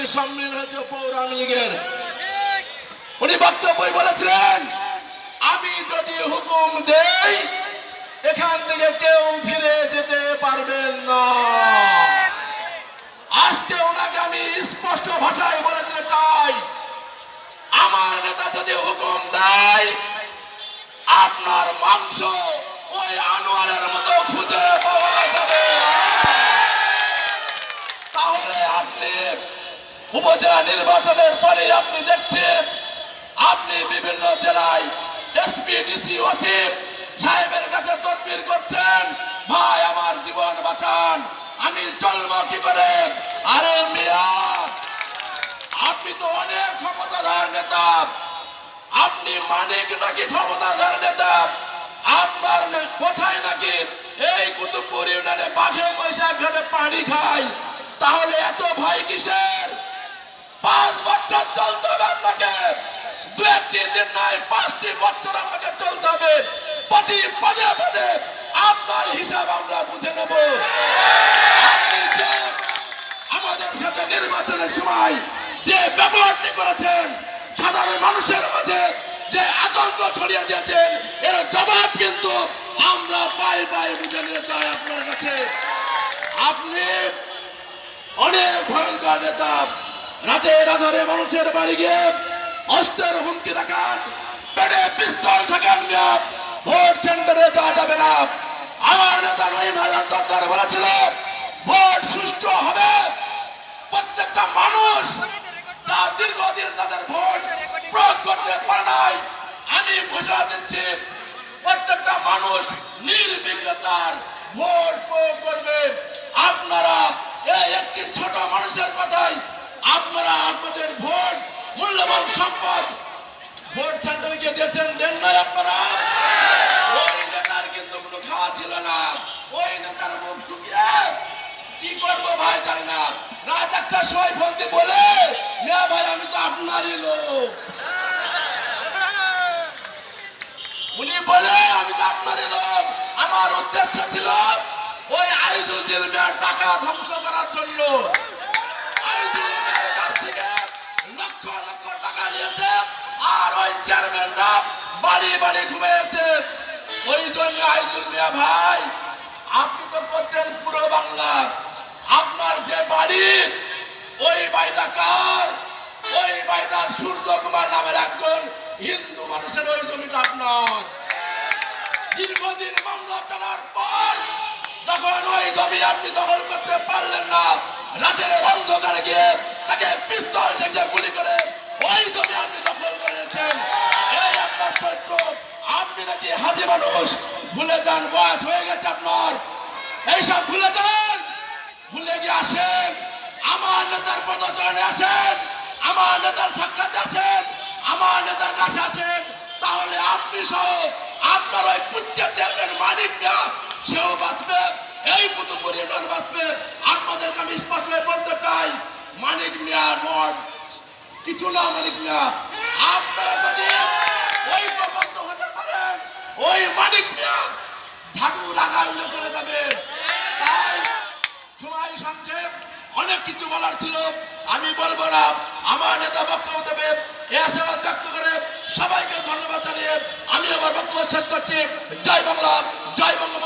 একটি সম্মেলন হয়েছে পৌর আওয়ামী লীগের উনি বক্তব্যই বলেছিলেন, আমি যদি হুকুম দেই, এখান থেকে কেউ ফিরে যেতে পারবেন না। আজকে ওনাকে আমি স্পষ্ট ভাষায় বলে দিতে চাই, আমার নেতা যদি হুকুম দেয়, আপনার মাংস ওই আনোয়ারের মতো উপজেলা নির্বাচনের পরে আপনি দেখছেন, আপনি বিভিন্ন জেলায় এসপি ডিসি ওসিফ সাহেবের কাছে তদবির করছেন। ভাই, আমার জীবন বাঁচান, আমি চলবো কি করে? আরে মিয়া, আপনি তো অনেক ক্ষমতাধর নেতা। আপনি মানিক নাকি ক্ষমতাধর নেতা? আপনার কোথায় নাকি? এই কুতুবপুর ইউনিয়নে বাঘে বৈশাখ ঘাটে পানি খায়। তাহলে এত ভয় কিসের? হবে দু দিন নয় পাঁচটি বছর আপনাকে চলতে হবে। প্রতি পদে পদে আপনার হিসাব আমরা বুঝে নেব। আমাদের সাথে নির্বাচনের সময় যে ব্যবহারটি করেছেন, সাধারণ মানুষের মাঝে যে আতঙ্ক ছড়িয়ে দিয়েছেন, এর জবাব কিন্তু আমরা পায়ে পায়ে বুঝে নিয়ে চাই আপনার কাছে। আপনি অনেক ভয়ঙ্কর নেতা। রাতের আধারে মানুষের বাড়ি গিয়ে অস্ত্রের হুমকি দেখান পেটে পিস্তল থাকেন ভোট সেন্টারে যাওয়া যাবে না। আমার নেতা নঈম হাজার দরকার বলেছিল, ভোট সুষ্ঠু হবে। প্রত্যেকটা মানুষ তা দীর্ঘদিন তাদের ভোট প্রয়োগ করতে পারে নাই, আমি ঘোষণা দিচ্ছি, প্রত্যেকটা মানুষ নির্বিঘ্নতার ভোট প্রয়োগ করবে। আপনারা সম্পদ ভোট সেন্টারে দিয়েছেন, দেন নাই আপনারা? ওই নেতার কিন্তু কোনো খাওয়া ছিল না। ওই নেতার মুখ শুকিয়ে কি করব ভাই জানি না। রাত একটা সময় ফোন দিয়ে বলে, না ভাই, আমি তো আপনারই লোক। উনি বলে, আমি তো আপনারই লোক। আমার উদ্দেশ্য ছিল ওই জিলমিয়ার টাকা ধ্বংস করার জন্য আর ওই চেয়ারম্যানরা বাড়ি বাড়ি ঘুমিয়েছে। ওই জন্য আইজুল মিয়া ভাই, আপনি তো করছেন পুরো বাংলা। আপনার যে বাড়ি, ওই বাড়িটা কার? ওই বাড়িটার সূর্য কুমার নামের একজন হিন্দু মানুষের ওই জমিটা আপনার। দীর্ঘদিন মামলা চলার পর যখন ওই জমি আপনি দখল করতে পারলেন না, রাতের অন্ধকারে গিয়ে তাকে পিস্তল থেকে গুলি করে হাজি মানুষ, ভুলে যান, বয়স হয়ে গেছে আপনার। এইসব ভুলে যান। ভুলে গিয়ে আসেন। আমার নেতার পদচরণে আসেন। আমার নেতার সাক্ষাতে আসেন। আমার নেতার কাছে আছেন তাহলে আপনি সহ আপনার ওই পুচকে চেয়ারম্যান মানিক না সেও বাঁচবে। এই কুতুবপুর পরিবার বাঁচবে। আপনাদেরকে আমি স্পষ্টভাবে বলতে চাই, মানিক মিয়া নট কিছু না, মানিক মিয়া। কিছু বলার ছিল, আমি বলব না। আমার নেতা বক্তব্য দেবে, এ ব্যক্ত করে সবাইকে ধন্যবাদ জানিয়ে আমি আমার বক্তব্য শেষ করছি। জয় বাংলা, জয় বঙ্গবন্ধু।